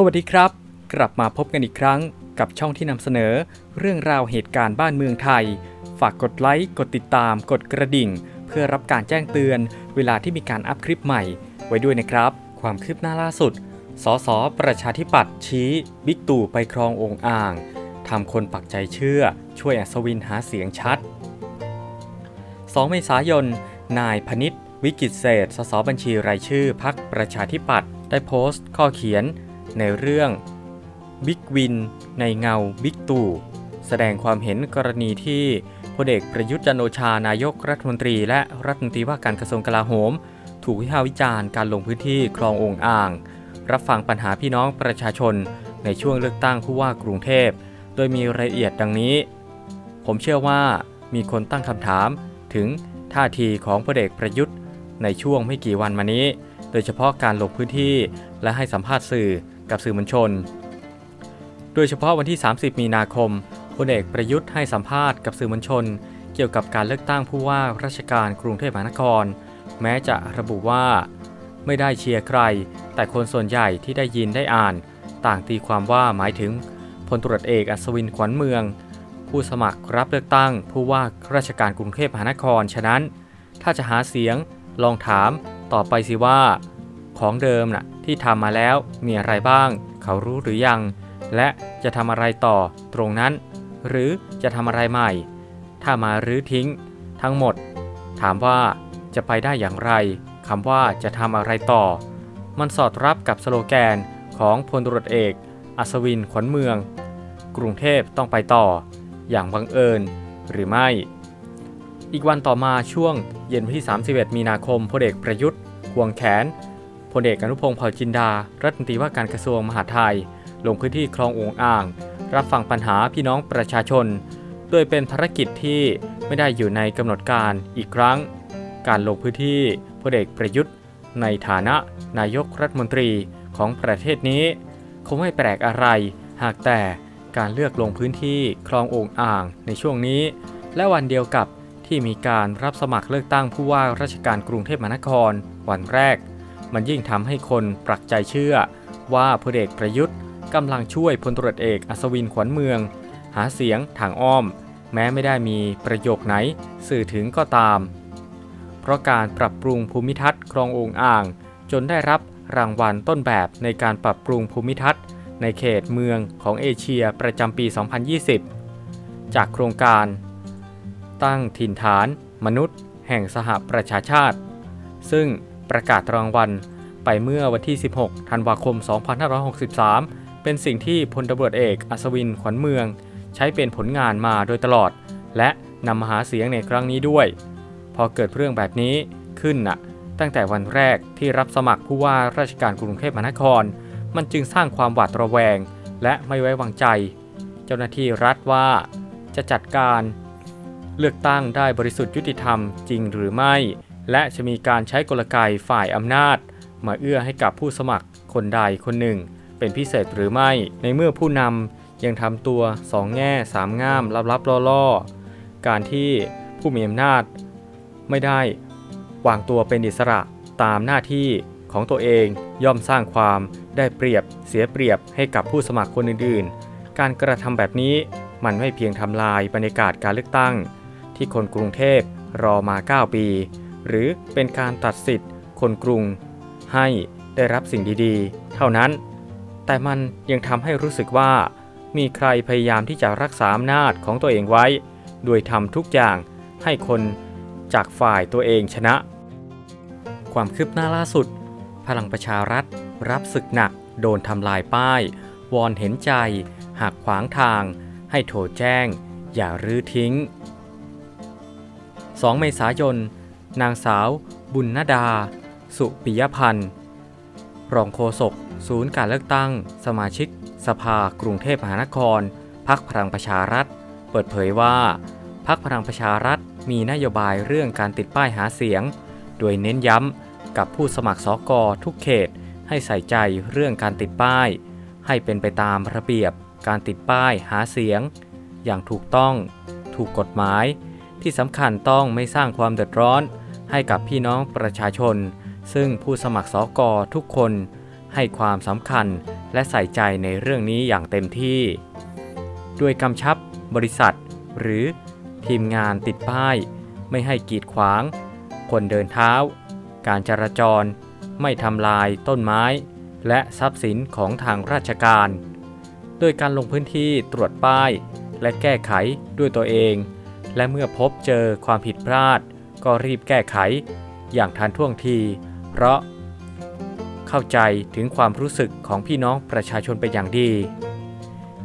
สวัสดีครับ กลับมาพบกันอีกครั้งกับช่องที่นำเสนอ เรื่องราวเหตุการณ์บ้านเมืองไทย ฝากกดไลค์กดติดตาม กดกระดิ่ง เพื่อรับการแจ้งเตือน เวลาที่มีการอัพคลิปใหม่ ไว้ด้วยนะครับ ความคืบหน้าล่าสุด สส ประชาธิปัตย์ชี้บิ๊กตู่ไปครององค์อ่างทำคนปักใจเชื่อ ช่วยอัศวินหาเสียงชัด 2 เมษายน นายพนิษวิกิตเศษสสบัญชีรายชื่อพักประชาธิปัตย์ได้โพสต์ข้อเขียน ในเรื่องบิ๊กวิน ในเงาบิ๊กตู่แสดงความเห็นกรณีที่พลเอกประยุทธ์จันโอชานายกรัฐมนตรี และรัฐมนตรีว่าการกระทรวงกลาโหม ถูกวิพากษ์วิจารณ์การลงพื้นที่คลององอ่าง รับฟังปัญหาพี่น้องประชาชน ในช่วงเลือกตั้งผู้ว่ากรุงเทพ โดยมีรายละเอียดดังนี้ ผมเชื่อว่ามีคนตั้งคำถามถึงท่าทีของพลเอกประยุทธ์ ในช่วงไม่กี่วันมานี้ โดยเฉพาะการลงพื้นที่และให้สัมภาษณ์สื่อ กับสื่อมวลชน โดยเฉพาะวันที่ 30 มีนาคมพลเอกประยุทธ์ให้สัมภาษณ์กับสื่อมวลชน เกี่ยวกับการเลือกตั้งผู้ว่าราชการกรุงเทพมหานคร แม้จะระบุว่า ไม่ได้เชียร์ใคร แต่คนส่วนใหญ่ที่ได้ยินได้อ่าน ต่างตีความว่าหมายถึงพลตรวจเอกอัศวินขวัญเมือง ผู้สมัครรับเลือกตั้งผู้ว่าราชการกรุงเทพมหานคร ฉะนั้น ถ้าจะหาเสียง ลองถามต่อไปสิว่า ของเดิมน่ะที่ทำมาแล้วมีอะไรบ้าง เขารู้หรือยัง และจะทำอะไรต่อตรงนั้น หรือจะทำอะไรใหม่ ถ้ามารื้อทิ้ง ทั้งหมด ถามว่าจะไปได้อย่างไรคำว่าจะทำอะไรต่อ มันสอดรับกับสโลแกนของพลตรวจเอก อัศวินขวัญเมือง กรุงเทพต้องไปต่อ อย่างบังเอิญหรือไม่ อีกวันต่อมาช่วงเย็นวันที่ 31 มีนาคมพลเอกประยุทธ์ควงแขน ลเอกอนุพงศ์เผ่าจินดา รัฐมนตรีว่าการกระทรวงมหาดไทย ลงพื้นที่คลององอ่าง รับฟังปัญหาพี่น้องประชาชน โดยเป็นภารกิจที่ไม่ได้อยู่ในกำหนดการอีกครั้ง การลงพื้นที่พลเอกประยุทธ์ ในฐานะนายกรัฐมนตรีของประเทศนี้ คงไม่แปลกอะไร หากแต่การเลือกลงพื้นที่คลององอ่างในช่วงนี้ และวันเดียวกับที่มีการรับสมัครเลือกตั้งผู้ว่าราชการกรุงเทพมหานคร วันแรก มันยิ่งทำให้คนปรักใจเชื่อ ว่าพลเอกประยุทธ์กำลังช่วยพลตรวจเอกอัศวินขวัญเมือง หาเสียงทางอ้อม แม้ไม่ได้มีประโยคไหนสื่อถึงก็ตาม เพราะการปรับปรุงภูมิทัศน์คลององอ่าง จนได้รับรางวัลต้นแบบในการปรับปรุงภูมิทัศน์ ในเขตเมืองของเอเชียประจำปี 2020 จากโครงการ ตั้งถิ่นฐาน มนุษย์ แห่งสหประชาชาติ ซึ่ง ประกาศรางวัล ไปเมื่อวันที่ 16 ธันวาคม 2563 เป็นสิ่งที่พลตำรวจเอกอัศวินขวัญเมือง ใช้เป็นผลงานมาโดยตลอด และนำมาหาเสียงในครั้งนี้ด้วย พอเกิดเรื่องแบบนี้ขึ้นน่ะ ตั้งแต่วันแรกที่รับสมัครผู้ว่าราชการกรุงเทพมหานคร มันจึงสร้างความหวาดระแวง และไม่ไว้วางใจ เจ้าหน้าที่รัฐว่าจะจัดการเลือกตั้งได้บริสุทธิ์ยุติธรรมจริงหรือไม่ และจะมีการใช้กลไกฝ่ายอำนาจ มาเอื้อให้กับผู้สมัครคนใดคนหนึ่ง เป็นพิเศษหรือไม่ ในเมื่อผู้นำยังทำตัวสองแง่สามง่ามลับๆล่อๆ การที่ผู้มีอำนาจ ไม่ได้วางตัวเป็นอิสระตามหน้าที่ของตัวเองย่อมสร้างความได้เปรียบเสียเปรียบให้กับผู้สมัครคนอื่นๆ การกระทำแบบนี้มันไม่เพียงทำลายบรรยากาศการเลือกตั้ง ที่คนกรุงเทพรอมา 9 ปี หรือเป็นการตัดสิทธิ์ คนกรุง ให้ได้รับสิ่งดีๆ เท่านั้น แต่มันยังทำให้รู้สึกว่า มีใครพยายามที่จะรักษาอำนาจของตัวเองไว้ โดยทำทุกอย่างให้คนจากฝ่ายตัวเองชนะ ความคืบหน้าล่าสุด พลังประชารัฐ รับศึกหนัก โดนทำลายป้าย วอนเห็นใจ หากขวางทาง ให้โทรแจ้ง อย่ารื้อทิ้ง 2 เมษายน นางสาว บุญนดา สุปิยพันธ์ รองโฆษกศูนย์การเลือกตั้ง สมาชิก สภากรุงเทพมหานครพักพลังประชารัฐ เปิดเผยว่าพักพลังประชารัฐมีนโยบายเรื่องการติดป้ายหาเสียง โดยเน้นย้ำกับผู้สมัครสอกอทุกเขต ให้ใส่ใจเรื่องการติดป้าย ให้เป็นไปตามระเบียบการติดป้ายหาเสียง อย่างถูกต้อง ถูกกฎหมาย ที่สำคัญต้องไม่สร้างความเดือดร้อน ให้กับพี่น้องประชาชน ซึ่งผู้สมัครสอกอทุกคนให้ความสำคัญและใส่ใจในเรื่องนี้อย่างเต็มที่ ด้วยกำชับบริษัท หรือทีมงานติดป้าย ไม่ให้กีดขวาง คนเดินเท้า การจราจร ไม่ทำลายต้นไม้ และทรัพย์สินของทางราชการโดยการลงพื้นที่ตรวจป้าย และแก้ไขด้วยตัวเอง และเมื่อพบเจอความผิดพลาด ก็รีบแก้ไขอย่างทันท่วงที เพราะเข้าใจถึงความรู้สึกของพี่น้องประชาชนเป็นอย่างดี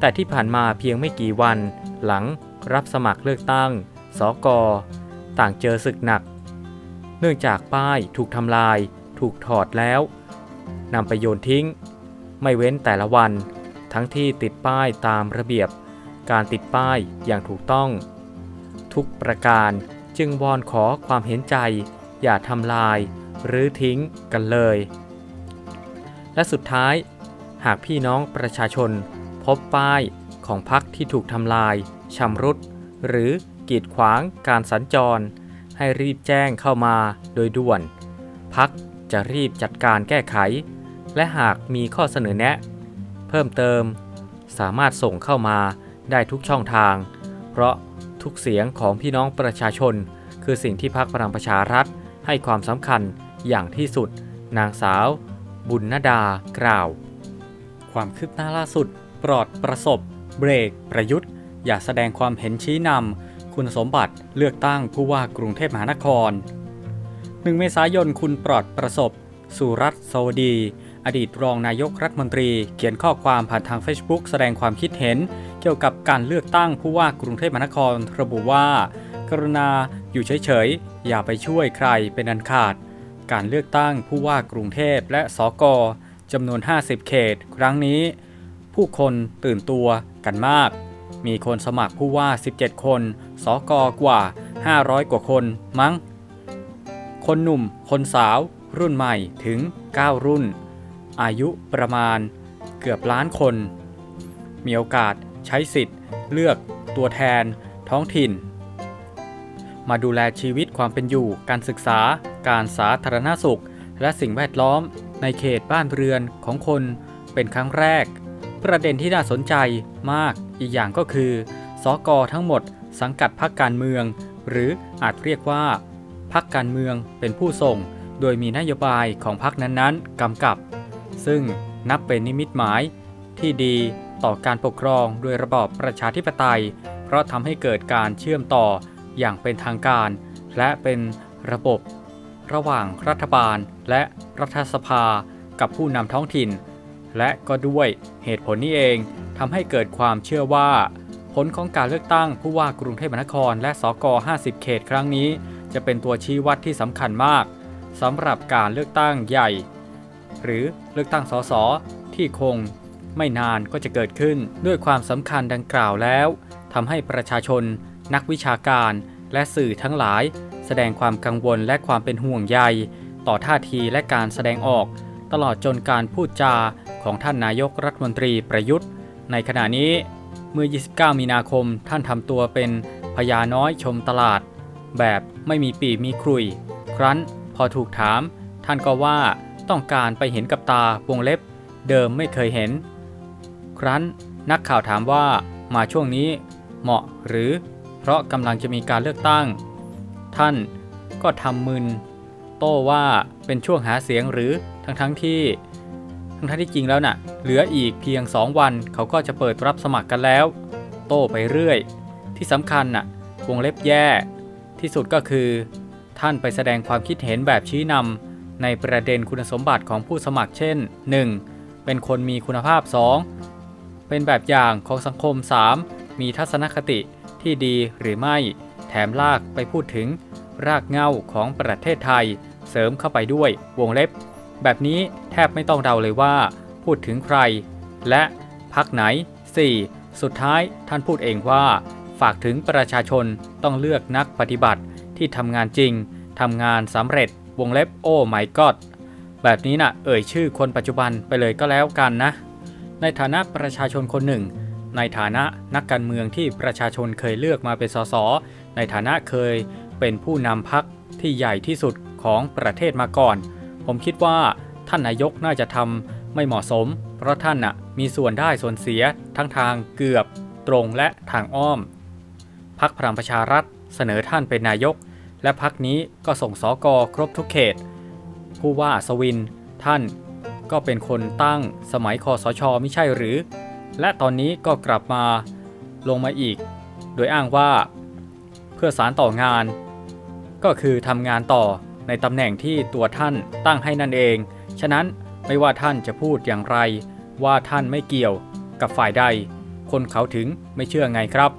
แต่ที่ผ่านมาเพียงไม่กี่วันหลังรับสมัครเลือกตั้ง สก ต่างเจอศึกหนัก เนื่องจากป้ายถูกทำลาย ถูกถอดแล้วนำไปโยนทิ้ง ไม่เว้นแต่ละวัน ทั้งที่ติดป้ายตามระเบียบ การติดป้ายอย่างถูกต้อง ทุกประการ จึงวอนขอความเห็นใจ อย่าทำลาย หรือทิ้งกันเลย และสุดท้าย หากพี่น้องประชาชน พบป้ายของพักที่ถูกทำลายชำรุด หรือกีดขวางการสัญจร ให้รีบแจ้งเข้ามาโดยด่วน พักจะรีบจัดการแก้ไข และหากมีข้อเสนอแนะ เพิ่มเติม สามารถส่งเข้ามาได้ทุกช่องทาง เพราะ ทุกเสียงของพี่น้องประชาชน คือสิ่งที่พักพลังประชารัฐ ให้ความสำคัญอย่างที่สุด นางสาว บุญนดากล่าว ความคืบหน้าล่าสุด ปลอดประสบ เบรก ประยุทธ์ อย่าแสดงความเห็นชี้นำคุณสมบัติเลือกตั้งผู้ว่ากรุงเทพมหานคร 1 เมษายนคุณปลอดประสบ สุรัตสวดี อดีตรองนายกรัฐมนตรี เขียนข้อความผ่านทาง Facebook แสดงความคิดเห็น เกี่ยวกับการเลือกตั้งผู้ว่ากรุงเทพมหานครระบุว่า กรุณาอยู่เฉยๆ อย่าไปช่วยใครเป็นอันขาด การเลือกตั้งผู้ว่ากรุงเทพและสกจำนวน 50 เขต ครั้งนี้ ผู้คนตื่นตัวกันมาก มีคนสมัครผู้ว่า 17 คน สกกว่า 500 กว่าคนมั้ง คนหนุ่ม คนสาว รุ่นใหม่ถึง 9 รุ่น อายุประมาณเกือบล้านคน มีโอกาส ใช้สิทธิ์ เลือก ตัวแทน ท้องถิ่น มาดูแลชีวิตความเป็นอยู่ การศึกษา การสาธารณสุข และสิ่งแวดล้อม ในเขตบ้านเรือนของคนเป็นครั้งแรก ประเด็นที่น่าสนใจมากอีกอย่างก็คือสกทั้งหมดสังกัดพรรคการเมือง หรืออาจเรียกว่าพรรคการเมืองเป็นผู้ส่ง โดยมีนโยบายของพรรคนั้นๆกำกับ ซึ่งนับเป็นนิมิตหมายที่ดี ต่อการปกครองโดยระบอบประชาธิปไตย เพราะทำให้เกิดการเชื่อมต่ออย่างเป็นทางการ และเป็นระบบ ระหว่างรัฐบาลและรัฐสภากับผู้นำท้องถิ่น และก็ด้วยเหตุผลนี้เองทำให้เกิดความเชื่อว่า ผลของการเลือกตั้งผู้ว่ากรุงเทพมหานคร และสก 50 เขตครั้งนี้ จะเป็นตัวชี้วัดที่สำคัญมากสำหรับการเลือกตั้งใหญ่ หรือเลือกตั้งสสที่คง ไม่นานก็จะเกิดขึ้นด้วยความสำคัญดังกล่าวแล้วทำให้ประชาชน นักวิชาการ และสื่อทั้งหลาย แสดงความกังวลและความเป็นห่วงใย ต่อท่าทีและการแสดงออก ตลอดจนการพูดจาของท่านนายกรัฐมนตรีประยุทธ์ ในขณะนี้เมื่อ 29 มีนาคมท่านทำตัวเป็นพญาน้อยชมตลาด แบบไม่มีปีมีครุย ครั้นพอถูกถาม ท่านก็ว่าต้องการไปเห็นกับตาวงเล็บ เดิมไม่เคยเห็น ครั้น นักข่าวถามว่ามาช่วงนี้เหมาะหรือ เพราะกำลังจะมีการเลือกตั้ง ท่านก็ทำมึน โต้ว่าเป็นช่วงหาเสียงหรือทั้งทั้งที่ ทั้งทั้งที่จริงแล้วน่ะ เหลืออีกเพียง2วันเขาก็จะเปิดรับสมัครกันแล้ว โต้ไปเรื่อย ที่สำคัญน่ะวงเล็บแย่ ที่สุดก็คือ ท่านไปแสดงความคิดเห็นแบบชี้นำในประเด็นคุณสมบัติของผู้สมัครเช่น 1. เป็นคนมีคุณภาพ 2. เป็นแบบอย่างของสังคม 3. มีทัศนคติที่ดีหรือไม่ แถมลากไปพูดถึงรากเหง้าของประเทศไทย เสริมเข้าไปด้วยวงเล็บ แบบนี้แทบไม่ต้องเดาเลยว่า พูดถึงใคร และพักไหน 4. สุดท้ายท่านพูดเองว่า ฝากถึงประชาชนต้องเลือกนักปฏิบัติที่ทำงานจริงทำงานสำเร็จวงเล็บโอ้ไม่กอดแบบนี้น่ะเอ่ยชื่อคนปัจจุบันไปเลยก็แล้วกันนะ ในฐานะประชาชนคนหนึ่ง ในฐานะนักการเมืองที่ประชาชนเคยเลือกมาเป็นสส ในฐานะเคยเป็นผู้นำพักที่ใหญ่ที่สุดของประเทศมาก่อน ผมคิดว่าท่านนายกน่าจะทำไม่เหมาะสม เพราะท่านน่ะมีส่วนได้ส่วนเสียทั้งทางเกือบ ตรงและทางอ้อม พักพลังประชารัฐเสนอท่านเป็นนายก และพักนี้ก็ส่งสอกอครบทุกเขต ผู้ว่าอัศวินท่าน ก็เป็นคนตั้งสมัยคอสชไม่ใช่หรือ และตอนนี้ก็กลับมาลงมาอีก โดยอ้างว่าเพื่อสารต่องาน ก็คือทำงานต่อในตำแหน่งที่ตัวท่านตั้งให้นั่นเอง ฉะนั้นไม่ว่าท่านจะพูดอย่างไร ว่าท่านไม่เกี่ยวกับฝ่ายใด คนเขาถึงไม่เชื่อไงครับ